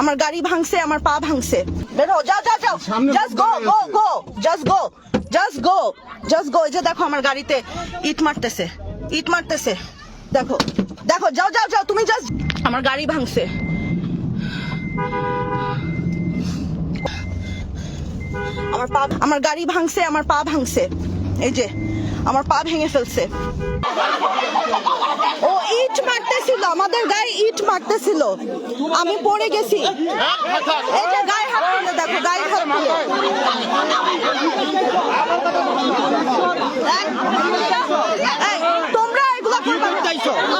আমার গাড়ি ভাঙছে আমার পা ভাঙছে। বেরো যাও যাও যাও। Just go go go just go just go just go এই যে দেখো আমার গাড়িতে ইট মারতেছে ইট মারতেছে। দেখো দেখো যাও যাও যাও তুমি জাস্ট আমার গাড়ি ভাঙছে। আমার পা আমার গাড়ি ভাঙছে আমার পা ভাঙছে। এই যে আমার পা ভেঙে ফেলছে ও ইট মারতেছিল আমাদের গায়ে ইট মারতেছিল আমি পড়ে গেছি এই গায়ে হাত তুলে দেখো গায়ে হাত তোমরা এগুলো করবা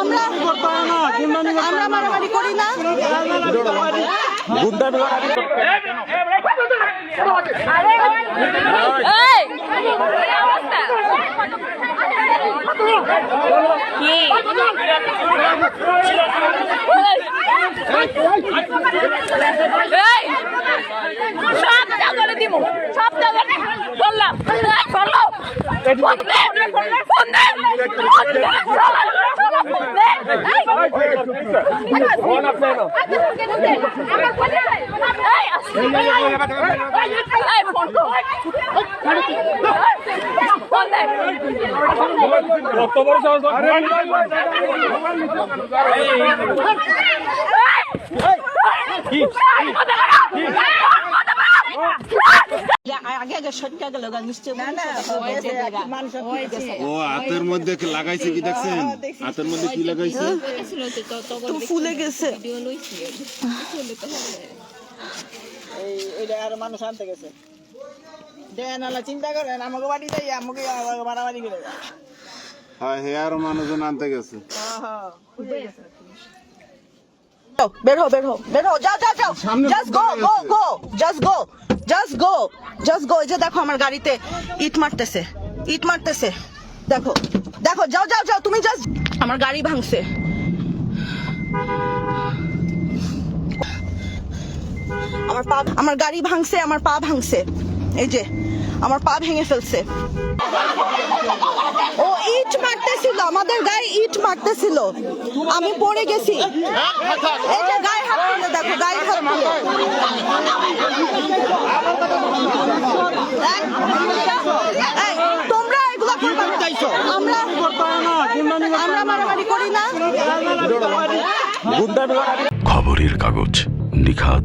আমরা আমরা মারামারি করি না সব জায়গায় দিব সব জায়গায় বললাম বলল ফোন আগে আগে সটকা গেল ও হাতের মধ্যে লাগাইছে কি দেখছেন হাতের মধ্যে কি লাগাইছে ফুলে গেছে এই এটা আর মানুষ আনতে গেছে দেন আল্লাহ চিন্তা করেন আমাকে বাড়ি যাই আমাকে আমাকে মারামারি করে হ্যাঁ হে আরও মানুষজন আনতে গেছে। যাও, বের হো বের হো বের হো যাও যাও যাও। Just go go go just go just go just go এই যে দেখো আমার গাড়িতে ইট মারতেছে ইট মারতেছে। দেখো দেখো যাও যাও যাও তুমি জাস্ট আমার গাড়ি ভাঙছে। আমার পা আমার গাড়ি ভাঙছে, আমার পা ভাঙছে। এই যে, আমার পা ভেঙে ফেলছে। ও ইট মারতেছিল, আমাদের গায়ে ইট মারতেছিল। আমি পড়ে গেছি। যে গায়ে হাত দেখো, গায়ে হাত তোমরা এগুলো আমরা খবরের কাগজ নিখাদ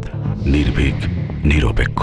নির্ভীক নিরপেক্ষ।